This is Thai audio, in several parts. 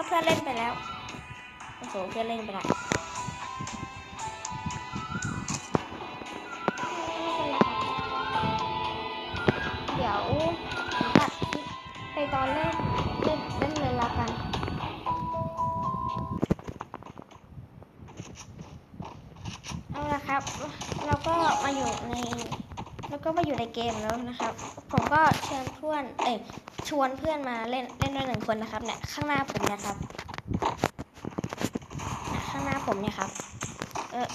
าเพื่อนเล่นไปแล้ว โอ้โห เพื่อนเล่นไปแล้วเดี๋ยวตัดไปตอนเล่นเล่นเล่นเลยละกันเอาละครับ เราก็มาอยู่ใน แล้วก็มาอยู่ในเกมแล้วนะครับ ผมก็เชิญเพื่อน เอ้ย ชวนเพื่อนมาเล่นเล่นด้วยหนึ่งคนนะครับเนี่ยข้างหน้าผมเนะครับ ข้างหน้าผมเนี่ยครับ เออ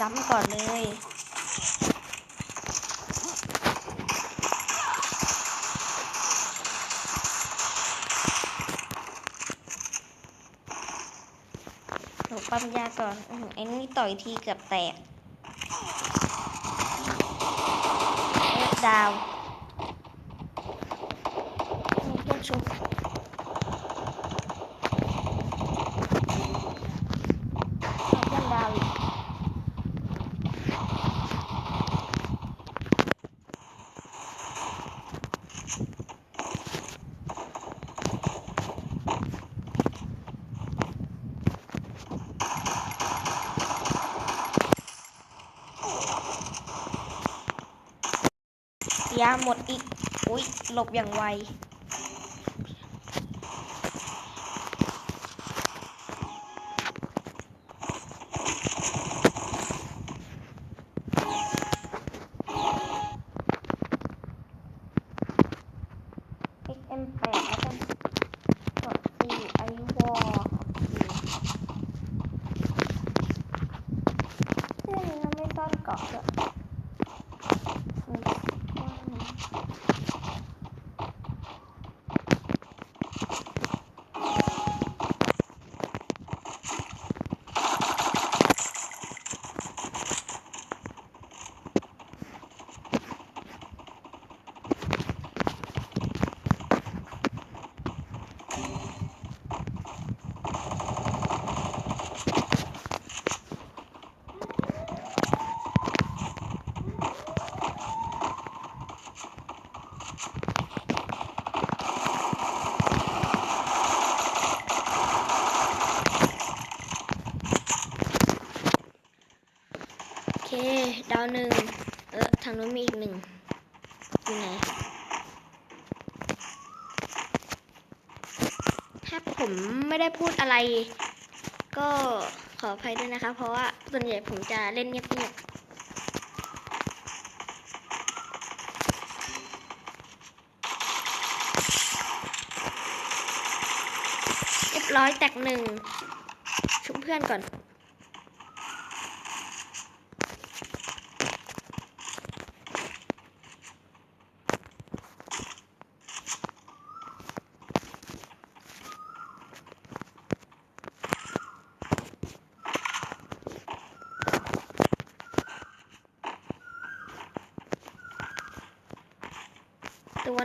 จำก่อนเลย ปั๊มยาก่อนอไอ้นี่ต่อยทีเกือบแตกดาวมีเพื่อนชุบเอาเพื่อนดาวอีก ยาหมดอีก อุ้ยหลบอย่างไว XM8 แล้วกันกดสี่ไอวอลเรื่องนี้มันไม่ซ่อนเกาะด้วยอืมโอเค ดาวหนึ่งเออทางนู้นมีอีกหนึ่งอยู่ไหนถ้าผมไม่ได้พูดอะไร ก็ขออภัยด้วยนะคะ เพราะว่าส่วนใหญ่ผมจะเล่นเงียบๆเรียบร้อยแตกหนึ่งชุบเพื่อนก่อน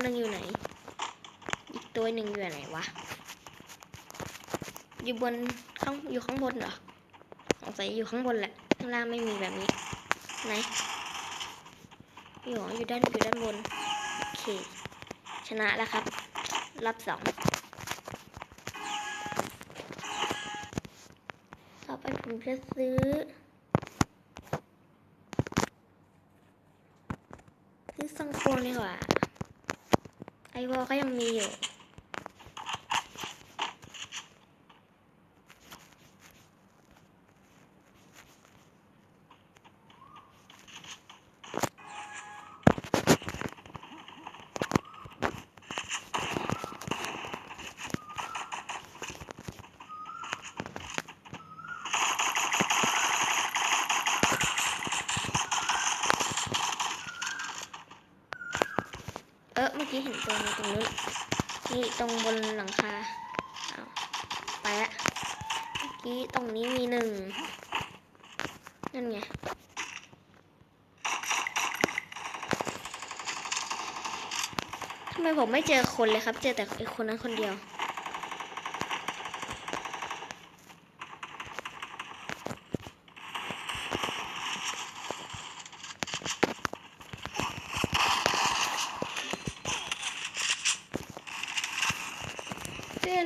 หนึ่งอยู่ไหน อีกตัวหนึ่งอยู่ไหนวะ อยู่บนข้างอยู่ข้างบนเหรอสงสัยอยู่ข้างบนแหละ ข้างล่างไม่มีแบบนี้ ไหนอยู่อยู่ด้านอยู่ด้านบน โอเค ชนะแล้วครับ รับสองต่อไปผมจะซื้อซื้อซังโกนดีกว่า ไอวอลก็ยังมีอยู่ เออเมื่อกี้เห็นตัวหนึงตรงนู้นนี่ตรงบนหลังคาเอาไปละเมื่อกี้ตรงนี้มีหนึ่งนั่นไงทำไมผมไม่เจอคนเลยครับ เจอแต่ไอคนนั้นคนเดียว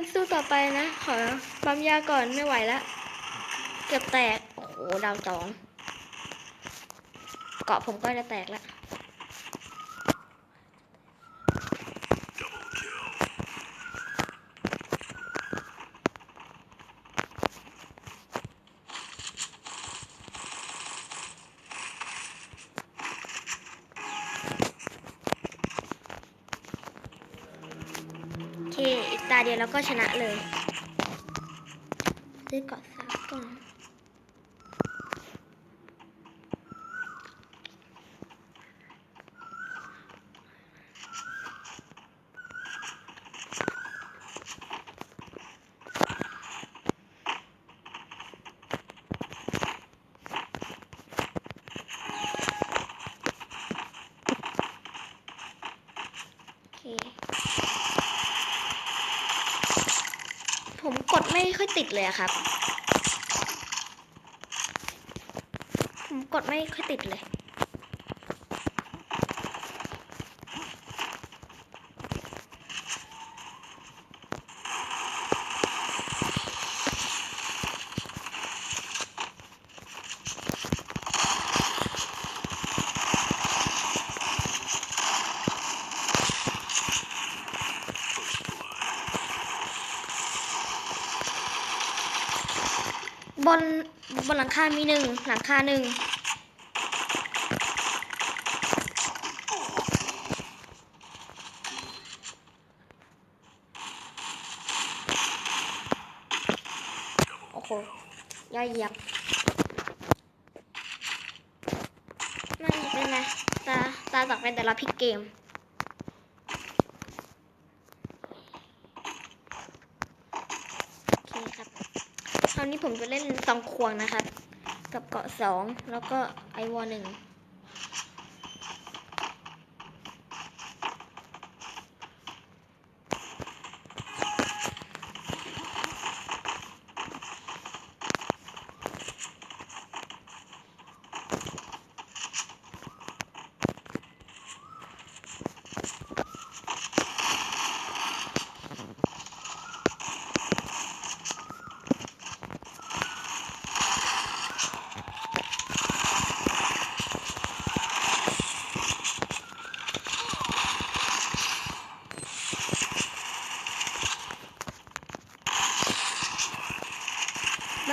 เรียนสู้ต่อไปนะ ขอปั๊มยาก่อนไม่ไหวแล้วเกือบแตก โอ้โหดาวสองเกาะผมก็จะแตกแล้ว ตาเดียวแล้วก็ชนะเลยซื้อเกาะสามก่อน ไม่ค่อยติดเลยอะครับ ผมกดไม่ค่อยติดเลย บนบ นหลังคา มีหนึ่งหลังคาหนึ่งโอ้โหย่อยเหยียบไม่เป็นไรตาตาต่อไปแต่เราพลิกเกมโอเคครับ คราวนี้ผมจะเล่นซองควงนะครับ กับเกาะสองแล้วก็ไอวอหนึ่ง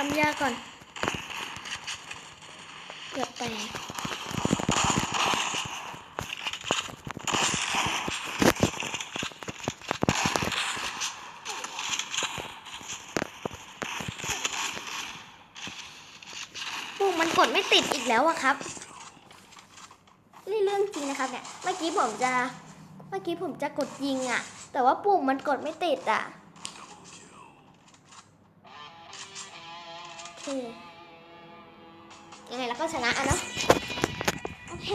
น้ำยาก่อน เกือบแตกปุ่มมันกดไม่ติดอีกแล้วอะครับ นี่เรื่องจริงนะครับเนี่ย เมื่อกี้ผมจะ เมื่อกี้ผมจะกดยิงอะแต่ว่าปุ่มมันกดไม่ติดอะ โอเคยังไงเราก็ชนะอะเนาะโอเค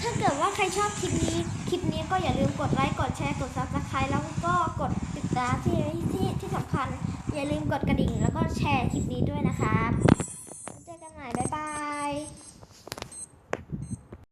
ถ้าเกิดว่าใครชอบคลิปนี้ คลิปนี้ก็อย่าลืมกดไลค์กดแชร์กดซับสไครต์แล้วก็กดติดตามที่ที่ที่สำคัญ อย่าลืมกดกระดิ่งแล้วก็แชร์คลิปนี้ด้วยนะครับ